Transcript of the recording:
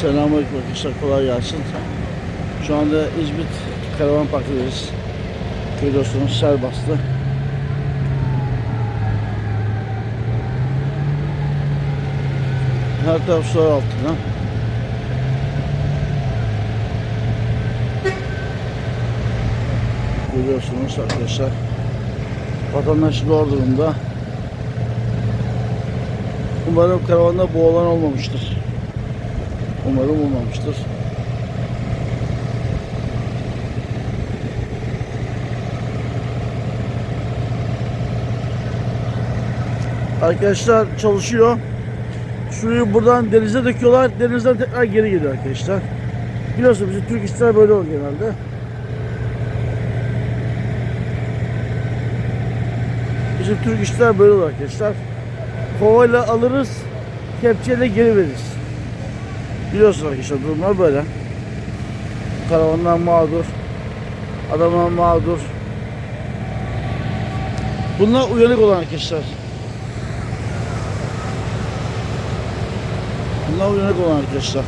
Selamünaleyküm arkadaşlar kolay gelsin. Şu anda İzmit Karavan Parkı'dayız. Görüyorsunuz sel bastı. Her taraf sular altında. Görüyorsunuz arkadaşlar. Vatandaş zor durumda. Umarım karavanda boğulan olmamıştır. Umarım olmamıştır. Arkadaşlar çalışıyor. Suyu buradan denize döküyorlar. Denizden tekrar geri geliyor arkadaşlar. Biliyorsunuz bizim Türk işler böyle olur genelde. Bizim Türk işler böyle olur arkadaşlar. Kovayla alırız, kepçeyle geri veririz. Biliyorsunuz arkadaşlar durumlar böyle. Karavanlar mağdur. Adamlar mağdur. Bunlar uyanık olan arkadaşlar. Bunlar uyanık olan arkadaşlar.